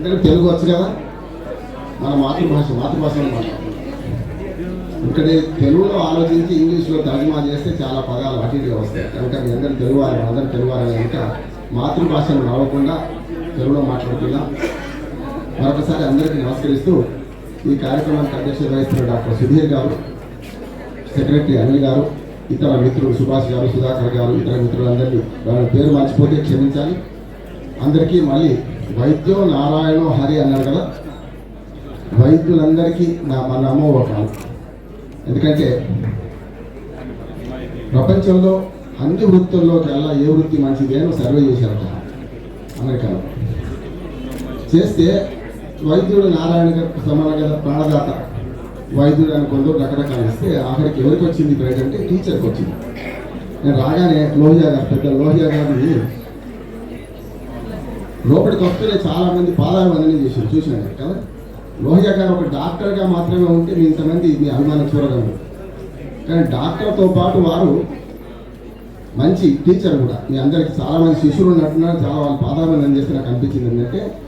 సభకు అంటే తెలుగు వచ్చు కదా? మన మాతృభాష మాతృభాషలో మాట్లాడుతున్నాం ఇక్కడ తెలుగులో ఆలోచించి ఇంగ్లీష్లో తర్జుమా చేస్తే చాలా పదాలు అటుగా వస్తాయి. కనుక మీ అందరూ తెలుగు వారు అందరూ తెలుగు వారు కనుక మాతృభాషను రావకుండా తెలుగులో మాట్లాడుతున్నాం మరొకసారి అందరికీ నమస్కరిస్తూ ఈ కార్యక్రమానికి అధ్యక్షత వహిస్తున్న డాక్టర్ సుధీర్ గారు సెక్రటరీ అనిల్ గారు ఇతర మిత్రులు సుభాష్ గారు సుధాకర్ గారు ఇతర మిత్రులందరినీ వాళ్ళ పేరు మర్చిపోతే క్షమించాలి. అందరికీ మళ్ళీ వైద్యో నారాయణో హరి అన్నారు కదా? వైద్యులందరికీ నా మన నమో ఎందుకంటే ప్రపంచంలో అన్ని వృత్తుల్లో కల్లా ఏ వృత్తి మంచిది అని సర్వే చేశారట అమెరికాలో. చేస్తే వైద్యుడు నారాయణ గారు సమాన కదా ప్రాణదాత. వైద్యుడు అని కొందరు రకరకాలు ఇస్తే ఆఖరికి ఎవరికి వచ్చింది బ్రైడ్ అంటే టీచర్కి వచ్చింది. నేను రాగానే లోహియా గారు పెద్ద లోహియా గారిని లోపలికి వస్తూనే చాలా మంది పాదాభివందనం చేశారు. చూసినాను కదా? లోహియా గారు ఒక డాక్టర్గా మాత్రమే ఉంటే మీ ఇంతమంది మీ అభిమానం చూడగలరు. కానీ డాక్టర్తో పాటు వారు మంచి టీచర్ కూడా. మీ అందరికి చాలా మంది శిష్యులు ఉన్నట్టున్నారు. చాలా వాళ్ళు పాదాభివందనం చేస్తే నాకు అనిపించింది ఏంటంటే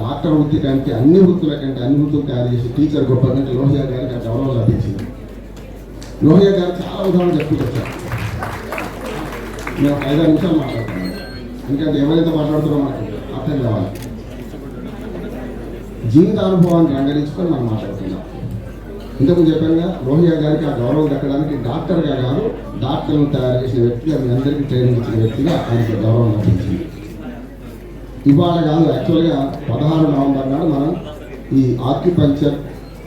డాక్టర్ వృత్తి కంటే అన్ని వృత్తుల కంటే అన్ని వృత్తులు తయారు చేసి టీచర్ గొప్ప కంటే లోహియా గారికి ఆ గౌరవం లభించింది. లోహియా గారు చాలా ఉదాహరణ చెప్పుకొచ్చారు నేను ఒక ఐదారు నిమిషాలు మాట్లాడతాను. ఎందుకంటే ఎవరైతే మాట్లాడుతున్నారో మనకు అర్థం కావాలి. జీవితానుభవాన్ని రంగరించుకొని మనం మాట్లాడుతున్నాం ఇంతకు చెప్పానుగా రోహియా గారికి ఆ గౌరవం దక్కడానికి డాక్టర్గా కాదు డాక్టర్ను తయారు చేసిన వ్యక్తిగా మీ అందరికీ ట్రైనింగ్ ఇచ్చిన వ్యక్తిగా ఆయనకి గౌరవం లభించింది. ఇవాళ కాదు యాక్చువల్గా పదహారు నవంబర్ నాడు మనం ఈ ఆక్యుపంచర్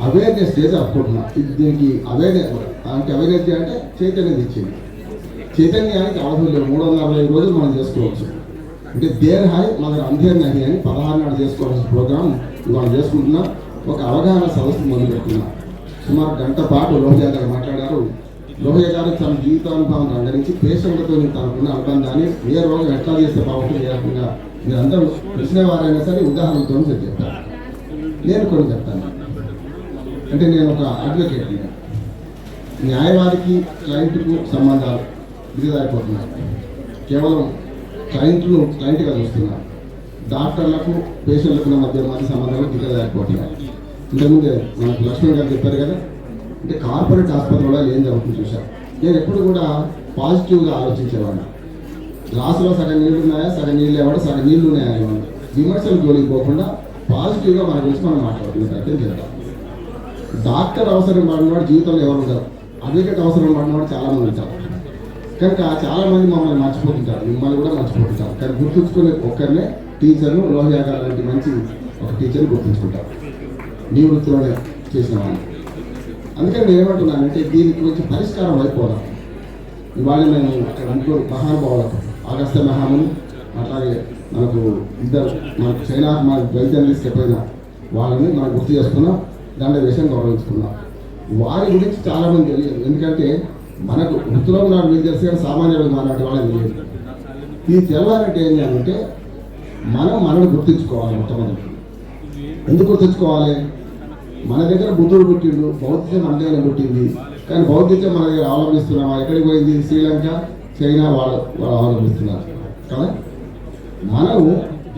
అవేర్నెస్ డే జరుపుకుంటున్నాం. ఇది దీనికి అవేర్నెస్ అంటే అవేర్నెస్ డే అంటే చైతన్యం ఇచ్చింది. చైతన్యానికి అవసరం లేదు మూడు వందల అరవై రోజులు మనం చేసుకోవచ్చు. అంటే దేర్ హాయ్ మన అంధేర్ నహి అని పదహారు నాడు చేసుకోవాల్సిన ప్రోగ్రామ్ ఇవాళ చేసుకుంటున్నా. ఒక అవగాహన సదస్సు మొదలు పెట్టుకున్నాం సుమారు గంట పాటు లోహియా గారు మాట్లాడారు. లోహియా గారు తన జీవితానుభవం రంగరించి పేషెంట్లతో తనకున్న అనుబంధాన్ని ఏ రోగం ఎట్లా చేస్తే బాగుంటుంది ఏ రకంగా మీరందరూ తెలిసిన వారైనా సరే ఉదాహరణతో చెప్తారు. నేను కొన్ని చెప్తాను. అంటే నేను ఒక అడ్వకేట్ న్యాయవాదికి క్లయింట్కు సంబంధాలు దిగజారిపోతున్నాయి. కేవలం క్లయింట్లు క్లయింట్గా చూస్తున్నారు. డాక్టర్లకు పేషెంట్లకు మధ్య మధ్య సంబంధాలు దిగజారిపోతున్నాయి ఇంతకుముందే మనకు లక్ష్మణ్ గారు చెప్పారు కదా అంటే కార్పొరేట్ ఆసుపత్రిలో ఏం జరుగుతుంది చూశారు. నేను ఎప్పుడు కూడా పాజిటివ్గా ఆలోచించేవాడిని. గ్లాసులో సగం నీళ్ళు ఉన్నాయా సగం నీళ్ళు లేవాడు సగం నీళ్ళు ఉన్నాయా అనేవాడు విమర్శలు జోలికి పోకుండా పాజిటివ్గా మన గురించి మనం మాట్లాడుకుంటాం. అర్థం చేద్దాం డాక్టర్ అవసరం పడినవాడు జీవితంలో ఎవరు ఉండరు. అడ్వకేట్ అవసరం పడినవాడు చాలా మంది ఉంటారు. కనుక చాలా మంది మమ్మల్ని మర్చిపోతుంటారు. మిమ్మల్ని కూడా మర్చిపోతుంటారు. కానీ గుర్తుంచుకునే ఒక్కరినే టీచర్ను లోహయాగా లాంటి మంచి ఒక టీచర్ని గుర్తుంచుకుంటారు. నీ వృత్తిలోనే చేసిన వాళ్ళు అందుకని నేను ఏమంటున్నానంటే దీని గురించి పరిష్కారం అయిపోదాం. ఇవాళ మేము అక్కడ అనుకో మహానుభావులకు ఆగస్త మహాముని అట్లాగే మనకు ఇద్దరు మనకు చైనా మన వైద్యం తీసుకెళ్ళిన వాళ్ళని మనం గుర్తు చేసుకున్నాం దాని విషయం గౌరవించుకున్నాం. వారి గురించి చాలామంది తెలియదు. ఎందుకంటే మనకు వృత్తిలో ఉన్న మీకు తెలుసు కానీ సామాన్యులు మాట్లాడే వాళ్ళకి తెలియదు. ఇది తెలవాలంటే ఏం చేయాలంటే మనం మనల్ని గుర్తించుకోవాలి మొట్టమొదటి. ఎందుకు గుర్తించుకోవాలి? మన దగ్గర బుద్ధుడు పుట్టిండు బౌద్ధిజం మన దగ్గర పుట్టింది. కానీ బౌద్ధిజం మన దగ్గర అవలంబిస్తున్నామా ఎక్కడికి పోయింది? శ్రీలంక చైనా వాళ్ళు వాళ్ళు అవలంబిస్తున్నారు కదా? మనము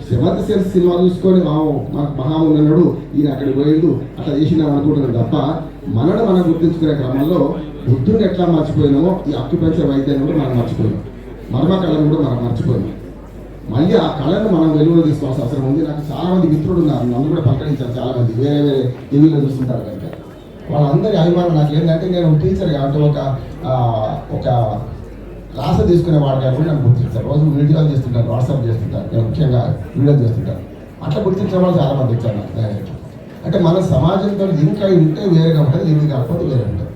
సెవెంత్ సెన్స్ సినిమా చూసుకొని మాము మనకు మహాముని ఉన్నాడు ఈయన అక్కడికి పోయిండు అట్లా చేసినాం అనుకుంటున్నాం తప్ప మనను మనం గుర్తించుకునే క్రమంలో బుద్ధుడు ఎట్లా మర్చిపోయినామో ఈ అక్యుపెన్సర్ వైద్యాన్ని కూడా మనం మర్చిపోయినాం. మర్మ కళను కూడా మనం మర్చిపోయినాం. మళ్ళీ ఆ కళను మనం వెలుగులో తీసుకోవాల్సిన అవసరం ఉంది. నాకు చాలా మంది మిత్రుడు ఉన్నారు. నన్ను కూడా పలకరించారు చాలా మంది. వేరే వేరే టీవీలో చూస్తుంటారు కనుక. వాళ్ళందరి అభిమానం నాకు ఏంటంటే నేను టీచర్ కాబట్టి ఒక ఒక క్లాస్ తీసుకునే వాడు కాబట్టి నన్ను గుర్తించారు. రోజు వీడియోలు చేస్తుంటారు వాట్సాప్ చేస్తుంటారు నేను ముఖ్యంగా వీడియో చేస్తుంటారు. అట్లా గుర్తించిన వాళ్ళు చాలా మంది ఇచ్చారు నాకు. డైరెక్ట్ అంటే మన సమాజంతో ఇంకా అయి ఉంటే వేరేగా ఉంటుంది లింక్ కాకపోతే వేరే ఉంటుంది.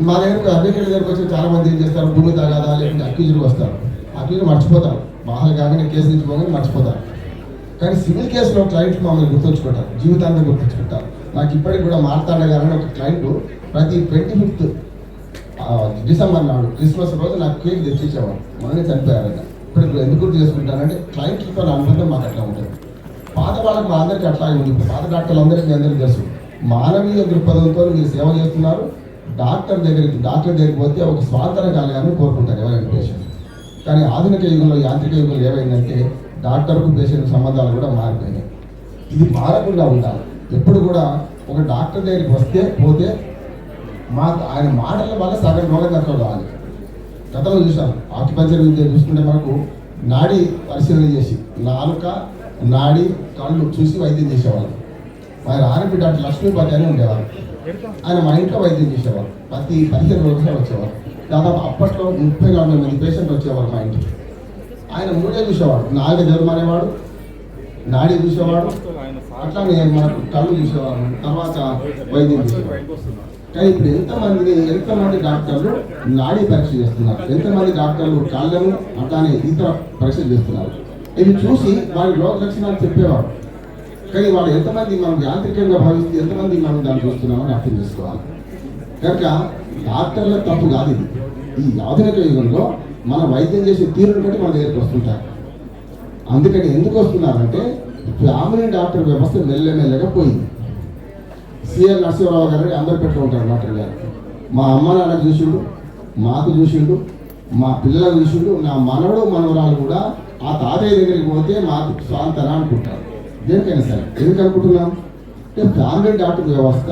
మా దగ్గరకు అడ్వకేట్ దగ్గరకు వచ్చి చాలా మంది ఏం చేస్తారు? భూమి తగాదా? లేకుంటే అక్యూజులు వస్తారు. అక్యూజులు మర్చిపోతారు. బాగా కాగానే కేసు నుంచి మర్చిపోతారు. కానీ సివిల్ కేసులో క్లయింట్ మమ్మల్ని గుర్తుంచుకుంటారు జీవితాన్ని గుర్తుంచుకుంటారు నాకు ఇప్పటికి కూడా మార్తాండ గారని ఒక క్లయింట్ ప్రతి ట్వంటీ ఫిఫ్త్ డిసెంబర్ నాడు క్రిస్మస్ రోజు నాకు కేక్ తెచ్చిచ్చేవాడు. మననే చనిపోయారట ఇప్పుడు ఎందుకు గుర్తు చేసుకుంటానంటే క్లయింట్లతో నా అనుబంధం మాకు అట్లా ఉంటుంది. పాత వాళ్ళకి మా అందరికీ అట్లాగే ఉంది. పాత డాక్టర్లు అందరికీ అందరికీ తెలుసు. మానవీయ దృక్పథంతో మీరు సేవ చేస్తున్నారు. డాక్టర్ దగ్గరికి డాక్టర్ దగ్గరికి పోతే ఒక స్వాతంత్ర కలగాలని కోరుకుంటారు ఎవరైనా పేషెంట్. కానీ ఆధునిక యుగంలో యాంత్రిక యుగంలో ఏమైందంటే డాక్టర్కు పేషెంట్ సంబంధాలు కూడా మారిపోయినాయి. ఇది మారకుండా ఉండాలి. ఎప్పుడు కూడా ఒక డాక్టర్ దగ్గరికి వస్తే పోతే మా ఆయన మాటల వల్ల సగం రోగం తక్కువ గతంలో చూసాం ఆక్యుపంచర్ విద్య చూసుకుంటే మనకు నాడి పరిశీలన చేసి నాలుక నాడి కళ్ళు చూసి వైద్యం చేసేవాళ్ళు. మరి ఆర్ఎంపీ డాక్టర్ లక్ష్మీపతి అని ఉండేవారు ఆయన మా ఇంట్లో వైద్యం చేసేవారు. ప్రతి పదిహేను రోజులు వచ్చేవారు. దాదాపు అప్పట్లో ముప్పై నలభై మంది పేషెంట్ వచ్చేవారు మా ఇంటికి. ఆయన మూడే చూసేవాడు. నాగ జ్వరం అనేవాడు నాడి చూసేవాడు. అట్లానే మనకు కళ్ళు చూసేవాడు తర్వాత వైద్యం చూసేవాడు కానీ ఇప్పుడు ఎంతమంది ఎంతమంది డాక్టర్లు నాడీ పరీక్ష చేస్తున్నారు? ఎంతమంది డాక్టర్లు కాళ్ళను అట్లానే ఇతర పరీక్షలు చేస్తున్నారు? ఇవి చూసి వారి రోగ లక్షణాలు చెప్పేవాడు కానీ వాళ్ళు ఎంతమంది మనం యాంత్రికంగా భావిస్తే ఎంతమంది మనం దాన్ని చూస్తున్నామని అర్థం చేసుకోవాలి. కనుక డాక్టర్ల తప్పు కాదు ఇది. ఈ ఆధునిక యుగంలో మన వైద్యం చేసే తీరును బట్టి మన దగ్గరికి వస్తుంటారు. అందుకని ఎందుకు వస్తున్నారంటే ఫ్యామిలీ డాక్టర్ వ్యవస్థ మెల్లమెల్లగా పోయింది. సిఎల్ నరసింహరావు గారు అందరు పెట్టుకుంటారు డాక్టర్ గారు. మా అమ్మ నాన్న చూసిండు మాకు చూసిండు మా పిల్లలకు చూసిండు నా మనవడు మనవరాలు కూడా ఆ తాతయ్య దగ్గరికి పోతే మాకు స్వాంతన అనుకుంటారు. దేనికైనా సరే ఎందుకు అనుకుంటున్నాం అంటే ఫ్యామిలీ డాక్టర్ వ్యవస్థ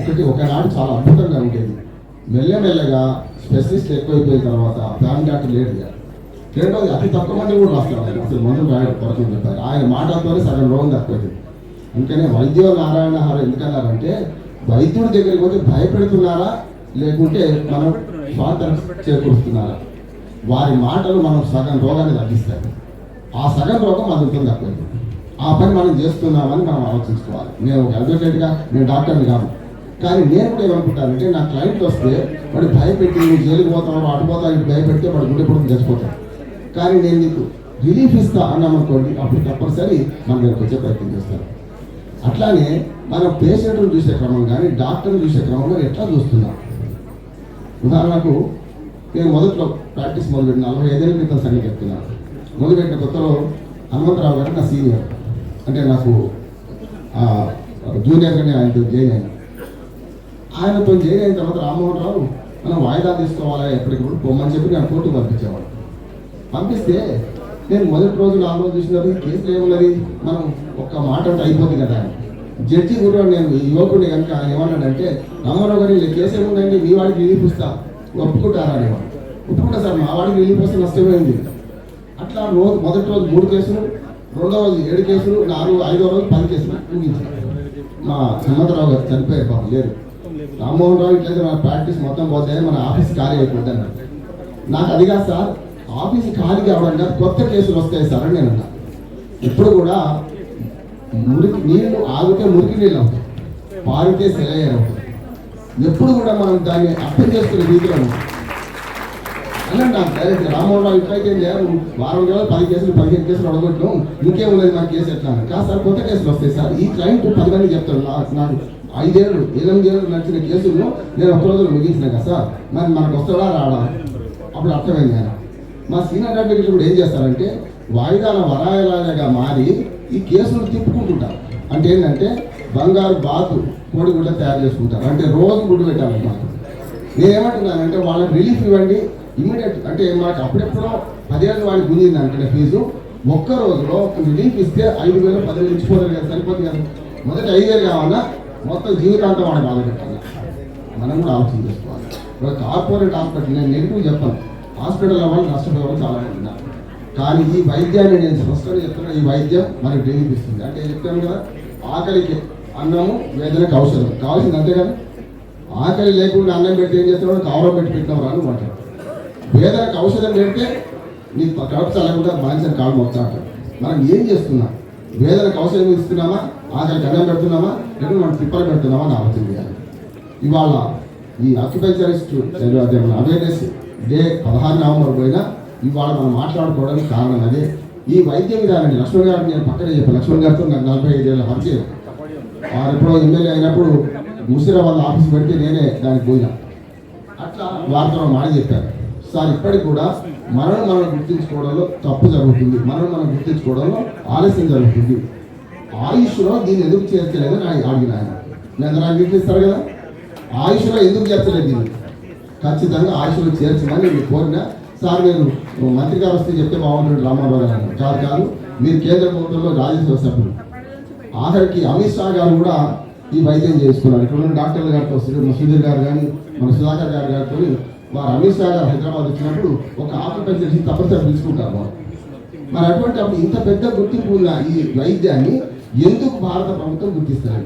ఒకటి ఒకనాడు చాలా అద్భుతంగా ఉండేది. మెల్లమెల్లగా స్పెషలిస్ట్ ఎక్కువైపోయిన తర్వాత ఫ్యామిలీ డాక్టర్ లేడు రెండోది అతి తక్కువ మంది కూడా రాస్తారు ఆయన. అసలు మందులు రాయడం కొరకు చెప్పారు. ఆయన మాటలతోనే సగం రోగం తక్కువైంది అందుకనే వైద్య నారాయణ హార ఎందుకన్నారంటే వైద్యుడి దగ్గరికి పోతే భయపెడుతున్నారా? లేకుంటే మనం స్వాతంత్రం చేకూరుస్తున్నారా? వారి మాటలు మనం సగం రోగాన్ని తగ్గిస్తాయి. ఆ సగం రోగం మన ఉంటుంది తక్కువైంది ఆ పని మనం చేస్తున్నామని మనం ఆలోచించుకోవాలి. నేను ఒక అడ్వకేట్గా నేను డాక్టర్ని కాదు. కానీ నేను కూడా ఏమనుకుంటానంటే నా క్లయింట్ వస్తే వాడు భయపెట్టి నువ్వు జైలుకి పోతావు అటు పోతావు ఇటు భయపెడితే వాడు గుండె పొడుగు చచ్చిపోతాడు. కానీ నేను నీకు రిలీఫ్ ఇస్తా అన్నామనుకోండి అప్పుడు తప్పనిసరి మన దగ్గరకు వచ్చే ప్రయత్నం చేస్తాను అట్లానే మనం పేషెంట్ను చూసే క్రమం కానీ డాక్టర్ని చూసే క్రమంలో ఎట్లా చూస్తున్నాం? ఉదాహరణకు నేను మొదట్లో ప్రాక్టీస్ మొదలుపెట్టిన నలభై ఐదేళ్ళ క్రితం సంగతి చెప్తున్నాను. మొదలుపెట్టిన కొత్తలో హనుమంతరావు గారు నా సీనియర్ అంటే నాకు జూనియర్గానే ఆయనతో జాయిన్ అయ్యాను ఆయనతో జాయిన్ అయిన తర్వాత రామ్మోహన్ రావు మనం వాయిదా తీసుకోవాలా ఎప్పటికప్పుడు పొమ్మని చెప్పి నేను కోర్టు పంపించేవాడు పంపిస్తే నేను మొదటి రోజు నాలుగు రోజు చూసినది కేసులు ఏమున్నది? మనం ఒక్క మాట అంటే అయిపోతుంది కదా. అని. జడ్జి కూడా నేను ఈ యువకుడిని కనుక ఆయన ఏమన్నాడంటే రామారావు గారు ఇలా కేసు ఏముందండి మీ వాడికి రిలీఫ్ ఇస్తా ఒప్పుకుంటారా అనేవాడు ఒప్పుకుంటా సార్ మా వాడికి రిలీఫ్ వస్తే నష్టమైంది అట్లా రోజు మొదటి రోజు మూడు కేసులు రెండవది ఏడు కేసులు నాలుగు ఐదో రోజు పది కేసులు ముగించారు. మా సుమంతరావు గారు చనిపోయే పాపం లేరు రామ్మోహన్ రావు ఇట్లయితే మన ప్రాక్టీస్ మొత్తం పోతే మన ఆఫీస్ ఖాళీ అయిపోద్ది అన్నారు నాకు అది సార్ ఆఫీస్ ఖాళీ కావడం కొత్త కేసులు వస్తాయి సార్ అని నేను అన్నా. ఇప్పుడు కూడా మురికి నీళ్ళు ఆగితే మురికి నీళ్ళు అవుతాయి. పారితే సెలయ్యారు అవుతాయి. ఎప్పుడు కూడా మనం దాన్ని అర్థం చేసుకునే రీతిలో ఉంటాం డైరెక్ట్ రామోహన్ రావు ఇట్లయితే వారం రోజులు పది కేసులు పదిహేను కేసులు అడగొట్టాం. ఇంకేమున్నది నాకు కేసు ఎట్లా అని. కాదు సార్ కొత్త కేసులు వస్తాయి సార్. ఈ క్లయింట్ పది మంది చెప్తాడు నాకు ఐదేళ్ళు ఎనిమిది ఏళ్ళు నడిచిన కేసులను నేను ఒక్క రోజులో ముగించిన కదా సార్. మరి మనకు వస్తాడా రాడా? అప్పుడు అర్థమైంది ఆయన మా సీనియర్ అడ్వకేట్ కూడా ఏం చేస్తారంటే వాయిదాల వరాయలాగా మారి ఈ కేసులు తిప్పుకుంటుంటారు. అంటే ఏంటంటే బంగారు బాతు కోడిగుడ్డ తయారు చేసుకుంటారు. అంటే రోజు గుడ్డు పెట్టాలన్నమాట. నేనేమంటున్నానంటే వాళ్ళకి రిలీఫ్ ఇవ్వండి. ఇమీడియట్ అంటే మాకు అప్పుడెప్పుడో పదేళ్ళు వాడికి గుంజింది అంటే ఫీజు. ఒక్క రోజులో రిలీఫ్ ఇస్తే ఐదు వేలు పదివేలు ఇచ్చిపోతారు కదా సరిపోతుంది కదా? మొదట ఐదు వేలు కావాలా? మొత్తం జీవితాంతం వాడికి బాధ పెట్టాలి మనం కూడా ఆలోచన చేసుకోవాలి. ఇప్పుడు కార్పొరేట్ హాస్పిటల్ నేను నెగిటివ్ చెప్పాను? హాస్పిటల్ వాళ్ళు నష్టపోయే చాలా మంది ఉన్నారు కానీ ఈ వైద్యాన్ని నేను స్పష్టంగా చెప్తున్నా ఈ వైద్యం మనకి రిలీఫ్ ఇస్తుంది అంటే చెప్తాను కదా ఆకలికి అన్నము వేదనకు ఔషధం. కావాల్సింది అంతే కదా? ఆకలి లేకుండా అన్నం పెట్టి ఏం చేస్తున్నాడు? కావడం పెట్టి పెట్టినవారు అని అంటారు వేదనకు ఔషధం పెడితే నీ కడుపు చల్లకుండా బానిసని కాలం మొత్తం మనం ఏం చేస్తున్నాం? వేదనకు ఔషధం ఇస్తున్నామా? ఆకలి గడ్డం పెడుతున్నామా? లేకపోతే మనం తిప్పలు పెడుతున్నామా అని ఆలోచన చేయాలి. ఇవాళ ఈ అక్యుపంచరిస్ట్ అవేర్నెస్ డే పదహారు నవంబర్ పోయినా ఇవాళ మనం మాట్లాడుకోవడానికి కారణం అదే. ఈ వైద్య విధానాన్ని లక్ష్మణ్ గారు నేను పక్కనే చెప్పాను. లక్ష్మణ్ గారితో నాకు నలభై ఐదేళ్ళ పరిచయం వారు ఎప్పుడో ఎమ్మెల్యే అయినప్పుడు ముసిరాబాద్ ఆఫీస్ పెడితే నేనే దానికి పోయినా. అట్లా వారితో మాట చెప్పారు. సార్ ఇప్పటికి కూడా మనం మనం గుర్తించుకోవడంలో తప్పు జరుగుతుంది. మనం మనం గుర్తించుకోవడంలో ఆలస్యం జరుగుతుంది. ఆయుష్లో దీన్ని ఎందుకు చేర్చలేదని ఆయన అడిగిన ఆయన. నేను నాకు గుర్తిస్తారు కదా? ఆయుష్లో ఎందుకు చేర్చలేదు దీన్ని? ఖచ్చితంగా ఆయుష్లో చేర్చమని నేను కోరిన. సార్ నేను మంత్రి గారు వస్తే చెప్తే బాగుంటుంది రామారావు గారు. కాదు కాదు మీరు కేంద్ర ప్రభుత్వంలో రాజ్యసభ సభ్యులు. ఆఖరికి అమిత్ షా గారు కూడా ఈ వైద్యం చేసుకున్నారు ఇక్కడ ఉన్న డాక్టర్ల గారితో సుధీర్ గారు కానీ మన సుధాకర్ గారు గారితో వారు అమిత్ షా గారు హైదరాబాద్ వచ్చినప్పుడు ఒక ఆకుపంచ చేసి తప్పనిసరి పిలుచుకుంటారు వారు మరి అటువంటి అప్పుడు ఇంత పెద్ద గుర్తింపు ఉన్న ఈ వైద్యాన్ని ఎందుకు భారత ప్రభుత్వం గుర్తిస్తారు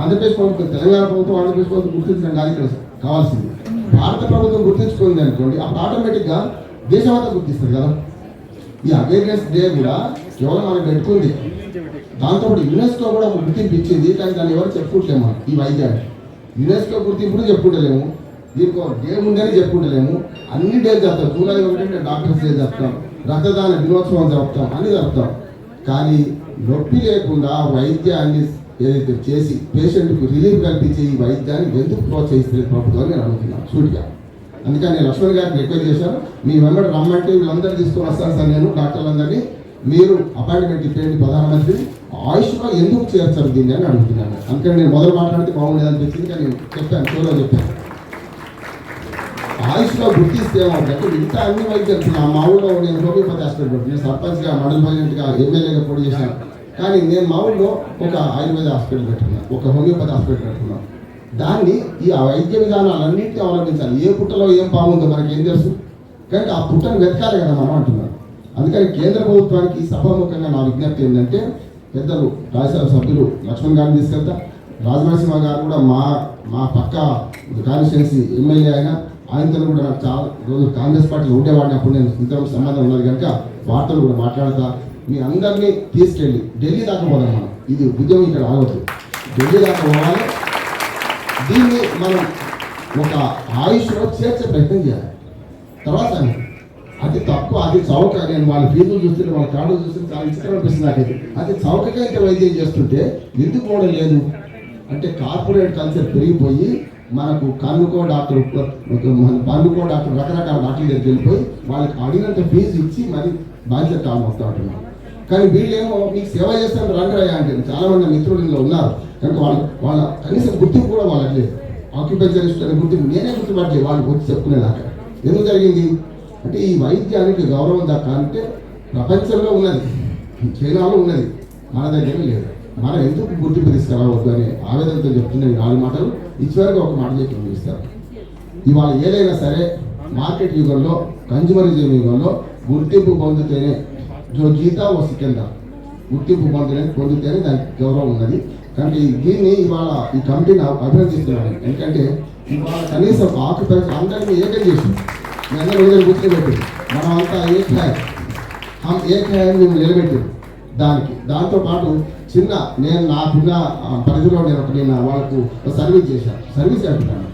ఆంధ్రప్రదేశ్ ప్రభుత్వం తెలంగాణ ప్రభుత్వం ఆంధ్రప్రదేశ్ ప్రభుత్వం గుర్తించడం కాదు ఇక్కడ కావాల్సింది. భారత ప్రభుత్వం గుర్తించుకుంది అనుకోండి అప్పుడు ఆటోమేటిక్గా దేశమంతా గుర్తిస్తారు కదా. ఈ అవేర్నెస్ డే కూడా కేవలం మనం పెట్టుకుంది. దాంతో యునెస్కో కూడా ఒక గుర్తింపు ఇచ్చింది కానీ దాన్ని ఎవరు చెప్పుకుంటలేము ఈ వైద్యాన్ని. యునెస్కో గుర్తింపును చెప్పుకుంటలేము దీనికి ఏముందని చెప్పుకుంటలేము అన్ని డేస్ చెప్తాం జూలై ఒకటి డాక్టర్స్ డే చెప్తాం రక్తదాన దినోత్సవం చెప్తాం అన్ని చెప్తాం కానీ నొప్పి లేకుండా వైద్యాన్ని ఏదైతే చేసి పేషెంట్కు రిలీఫ్ కల్పించే ఈ వైద్యాన్ని ఎందుకు ప్రోత్సహిస్తుంది ప్రభుత్వం అని నేను అనుకున్నాను సూటిగా. అందుకని నేను లక్ష్మణ్ గారిని రిక్వెస్ట్ చేశాను. మీ వెంబడి రమ్మంటే వీళ్ళందరూ తీసుకొని వస్తాను సార్ నేను డాక్టర్లందరినీ. మీరు అపాయింట్మెంట్ ఇచ్చేయండి ప్రధానమంత్రి. ఆయుష్లో ఎందుకు చేర్చారు దీన్ని అని అడుగుతున్నాను. అందుకని నేను మొదలు మాట్లాడితే బాగుండేది అనిపించింది. కానీ నేను చెప్పాను షోలో చెప్పాను. వాయిస్లో గుర్తిస్తే ఏమంటే ఇంత అన్ని వైద్యులు నా మా ఊళ్ళో నేను హోమియోపతి హాస్పిటల్ పెట్టాను నేను సర్పంచ్గా మండల ప్రెసిడెంట్గా ఎమ్మెల్యేగా పోటీ చేశాను. కానీ నేను మా ఊళ్ళో ఒక ఆయుర్వేద హాస్పిటల్ పెట్టుకున్నాను ఒక హోమియోపతి హాస్పిటల్ పెట్టుకున్నాను దాన్ని ఈ ఆ వైద్య విధానాలన్నింటినీ అవలంబించాలి. ఏ పుట్టలో ఏం బాగుందో మనకి ఏం తెలుసు? కానీ ఆ పుట్టను వెతకాలి కదా మనం అంటున్నాను అందుకని కేంద్ర ప్రభుత్వానికి సభాముఖంగా నా విజ్ఞప్తి ఏంటంటే పెద్దలు రాజ్యసభ సభ్యులు లక్ష్మణ్ గారిని తీసుకెళ్తా. రాజనరసింహ గారు కూడా మా మా పక్క కాన్స్టిట్యున్సీ ఎమ్మెల్యే అయినా ఆయనతో కూడా నాకు చాలా రోజు కాంగ్రెస్ పార్టీలో ఉండేవాడిని అప్పుడు నేను ఇద్దరం సంబంధం ఉన్నది కనుక వార్తలు కూడా మాట్లాడతా. మీ అందరినీ తీసుకెళ్ళి ఢిల్లీ దాకా పోదాం మనం. ఇది ఉద్యమం ఇక్కడ ఆగొద్దు ఢిల్లీ దాకా పోవాలి. దీన్ని మనం ఒక ఆయుష్లో చేర్చే ప్రయత్నం చేయాలి. తర్వాత అది తక్కువ అది చౌక నేను వాళ్ళ ఫీజులు చూస్తుంటే వాళ్ళ కార్డులు చూస్తుంటే చాలా విచిత్రం అనిపిస్తుంది నాకైతే. అది చౌకగా ఇంత వైద్యం చేస్తుంటే ఎందుకు కూడా లేదు? అంటే కార్పొరేట్ కల్చర్ పెరిగిపోయి మనకు కన్నుకో డాక్టర్ మన పన్నుకో డాక్టర్ రకరకాల డాక్టర్ దగ్గరికి వెళ్ళిపోయి వాళ్ళకి అడిగినంత ఫీజు ఇచ్చి మరి బాధ్యత కాలం వస్తూ కానీ వీళ్ళేమో మీకు సేవ చేస్తాను రంగరయ్య అంటే చాలా మంది మిత్రులు ఇందులో ఉన్నారు. కనుక వాళ్ళ వాళ్ళ కనీసం గుర్తింపు కూడా వాళ్ళకి లేదు. ఆక్యుపెన్షనిస్ట్ అనే గుర్తింపు నేనే గుర్తుపట్టలేదు. వాళ్ళు వచ్చి చెప్పుకునేదాకా. ఎందుకు జరిగింది? అంటే ఈ వైద్యానికి గౌరవం దాకా అంటే ప్రపంచంలో ఉన్నది. చైనాలో ఉన్నది. మన దగ్గర లేదు. మనం ఎందుకు గుర్తింపు తీసుకురావద్దు అనే ఆవేదనతో చెప్తున్న ఈ నాలుగు మాటలు ఇచ్చివరకు ఒక మాట చెప్పి ముగిస్తారు. ఇవాళ ఏదైనా సరే మార్కెట్ యుగంలో కన్జ్యూమరిజం యుగంలో గుర్తింపు పొందితేనే జో జీతా ఓ సికందా గుర్తింపు పొందితే పొందితేనే దానికి గౌరవం ఉన్నది. కనుక దీన్ని ఇవాళ ఈ కమిటీని అభినందిస్తున్నాను. ఎందుకంటే ఇవాళ కనీసం ఆక్యుపెన్స్ అందరినీ ఏకం చేసింది. మీ అందరూ గుర్తుపెట్టింది. మనం అంతా ఏక్ హ్యాయ్ హమ్ ఏక్ హ్యాయ్ మేము నిలబెట్టింది. దానికి. దాంతో పాటు చిన్న నేను నాకున్న ఆ, పరిధిలో నేను నేను వాళ్ళకు సర్వీస్ చేశాను. సర్వీస్ అంటున్నాను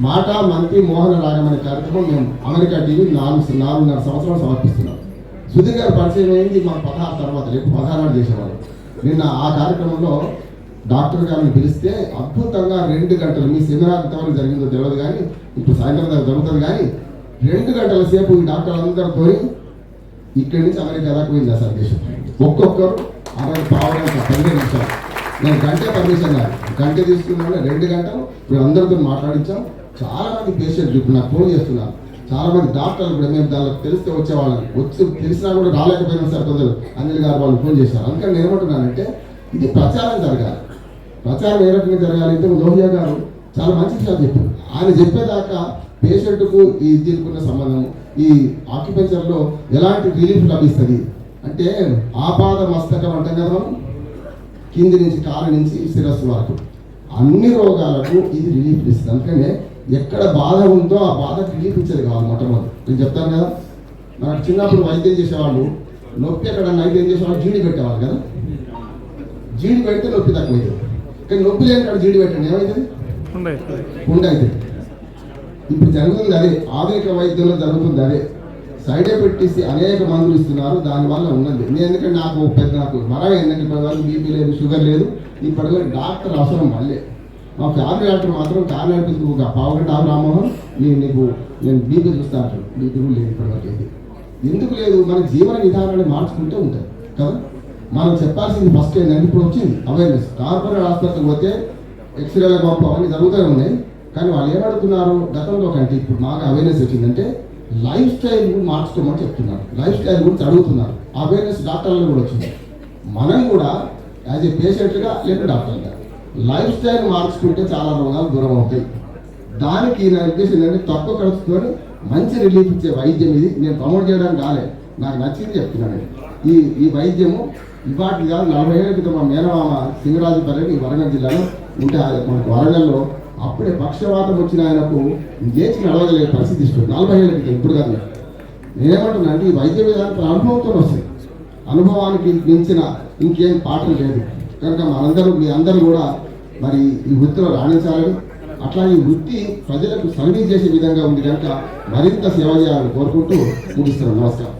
మాట మంత్రి మోహన రాగం అనే కార్యక్రమం మేము అమెరికా టీవీ నాలుగు నాలుగున్నర సంవత్సరాలు సమర్పిస్తున్నాం. సుధీర్ గారు పరిచయం అయింది మా పదహారు తర్వాత రేపు పదహారు చేసేవారు నిన్న ఆ కార్యక్రమంలో డాక్టర్ గారిని పిలిస్తే అద్భుతంగా రెండు గంటలు మీ సెమినార్ ఎంతవరకు జరిగిందో తెలియదు కానీ ఇప్పుడు సాయంత్రం దాకా జరుగుతుంది కానీ రెండు గంటల సేపు ఈ డాక్టర్లు అందరితో ఇక్కడి నుంచి అమెరికా దాకా పోయింది ఆ సందేశం ఒక్కొక్కరు అరవై పావుగంట పదిహేను నిమిషాలు నేను గంటే పర్మిషన్ కాదు గంట తీసుకున్నాను రెండు గంటలు మేము అందరితో మాట్లాడించాం. చాలా మంది పేషెంట్లు ఇప్పుడు నాకు ఫోన్ చేస్తున్నారు. చాలా మంది డాక్టర్లు కూడా మేము దానికి తెలిస్తే వచ్చేవాళ్ళని వచ్చి తెలిసినా కూడా రాలేకపోయినా సార్ కొందరు. అనిల్ గారు వాళ్ళు ఫోన్ చేశారు. అందుకని నేను ఏమంటున్నానంటే ఇది ప్రచారం జరగాలి. ప్రచారం ఏ రకంగా జరగాలి అంటే లోహియా గారు చాలా మంచి విషయాలు చెప్పారు. ఆయన చెప్పేదాకా పేషెంట్కు ఈ దీనికున్న సంబంధం ఈ ఆక్యుపెన్చర్లో ఎలాంటి రిలీఫ్ లభిస్తుంది? అంటే ఆపాద మస్తకం అంటాం కదా మనం? కింది నుంచి కాలు నుంచి శిరస్సు వరకు. అన్ని రోగాలకు ఇది రిలీఫ్ ఇస్తుంది. అందుకనే ఎక్కడ బాధ ఉందో ఆ బాధకు రిలీఫ్ ఇచ్చేది కావాలి మొట్టమొదటి. నేను చెప్తాను కదా? మనకు చిన్నప్పుడు వైద్యం చేసేవాళ్ళు నొప్పి ఎక్కడ వైద్యం చేసేవాళ్ళు? జీడి పెట్టేవాళ్ళు కదా? జీడి పెడితే నొప్పి తక్కువైంది కానీ నొప్పి లేని కాడ జీడి పెట్టండి. ఉండ అవుతుంది ఇప్పుడు జరుగుతుంది అదే. ఆధునిక వైద్యంలో జరుగుతుంది అదే. సైడే పెట్టేసి ఇస్తే అనేక మందులు ఇస్తున్నారు దానివల్ల ఉన్నది నేను ఎందుకంటే నాకు పెద్ద నాకు మరవ ఏంటంటే ఇప్పటి బీపీ లేదు షుగర్ లేదు. ఇప్పటి డాక్టర్ అవసరం మళ్ళీ. మా ఫ్యామిలీ డాక్టర్ మాత్రం కారు నడిపించుకు ఒక పావుగంట ఆవు రామ్మోహన్. నేను నీకు నేను బీపీ చూస్తా అంటాడు బీపీ కూడా లేదు ఇప్పటివరకు ఎందుకు లేదు? మన జీవన విధానాన్ని మార్చుకుంటూ ఉంటుంది కదా? మనం చెప్పాల్సింది ఫస్ట్ ఏంటంటే ఇప్పుడు వచ్చింది అవేర్నెస్ కార్పొరేట్ హాస్పిటల్కి పోతే ఎక్స్రేల పంపం అవన్నీ జరుగుతూనే ఉన్నాయి. కానీ వాళ్ళు ఏమడుతున్నారు గతంలో కంటే ఇప్పుడు బాగా అవేర్నెస్ వచ్చిందంటే లైఫ్ స్టైల్ కూడా మార్చుకోమని చెప్తున్నారు. లైఫ్ స్టైల్ గురించి అడుగుతున్నారు. అవేర్నెస్ డాక్టర్లు కూడా వచ్చింది. మనం కూడా యాజ్ ఏ పేషెంట్గా లేదా డాక్టర్గా లైఫ్ స్టైల్ మార్చుకుంటే చాలా రోగాలు దూరం అవుతాయి దానికి నా ఉద్దేశం ఏంటంటే తక్కువ ఖర్చుతో మంచి రిలీఫ్ ఇచ్చే వైద్యం ఇది. నేను ప్రమోట్ చేయడానికి కాలే నాకు నచ్చింది చెప్తున్నాను ఈ ఈ వైద్యము ఇవాటి కాదు నలభై ఏళ్ళ క్రితం మా మేనమామ సింగరాజుపల్లి ఈ వరంగల్ జిల్లాలో ఉంటే మనకు వరంగల్లో అప్పుడే పక్షవాతం వచ్చిన ఆయనకు లేచి నడవగలిగే పరిస్థితి ఇస్తుంది నలభై ఏళ్ళ క్రితం ఇప్పుడు కాదు. నేనేమంటున్నా అంటే ఈ వైద్య విధానం అనుభవంతో వస్తాయి. అనుభవానికి మించిన ఇంకేం పాటలు లేదు. కనుక మనందరూ మీ అందరూ కూడా మరి ఈ వృత్తిలో రాణించాలని అట్లా ఈ వృత్తి ప్రజలకు సర్వీస్ చేసే విధంగా ఉంది కనుక మరింత సేవ చేయాలని కోరుకుంటూ ముగిస్తున్నాను. నమస్కారం.